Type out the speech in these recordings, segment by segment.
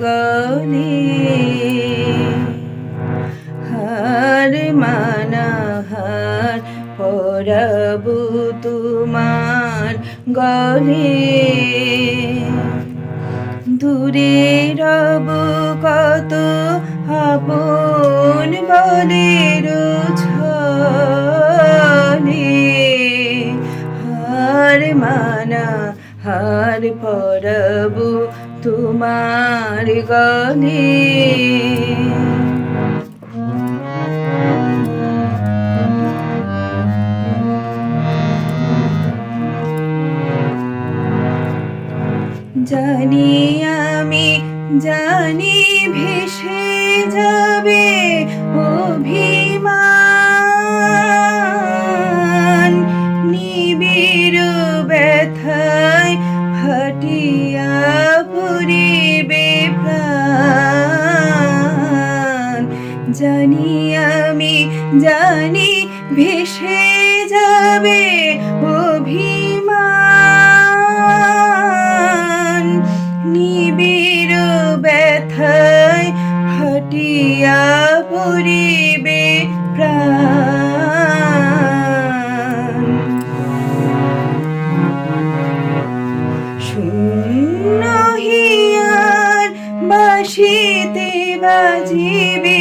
গলে হার মানা হার পরবু তোমার গলে। দূরে রব কত আপন বলের ছলে হার মানা হার পরব তোমার গলে জানি আমি জানি ভেসে যাবে অভিমান জানি আমি, জানি ভেসে যাবে অভিমান। নিবিড় ব্যথায় ফাটিয়া পড়িবে প্রাণ। শূন্য হিয়ার বাসিতে বাজিবে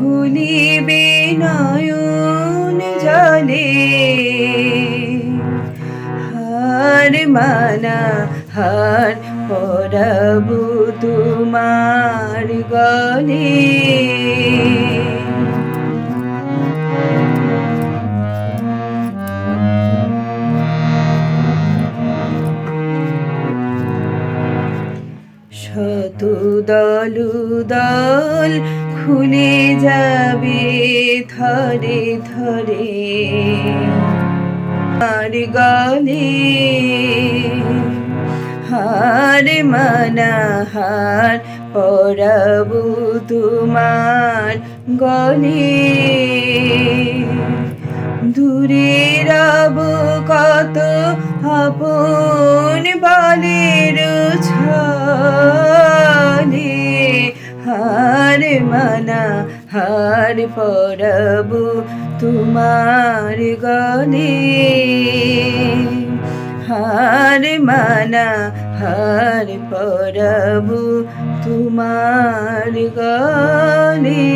গুলিবে নয়ন জলে। হার মানা হার পরবু তোমার গলে। শত দলু দল খুলে যাবে থরে থরে আর গলে, হার মানা হার পরবু তোমার গলে। দূরে রব কত আপন বলের ছলে হার পরবু তোমার গলে হার মানা হার পরবু তোমার গলে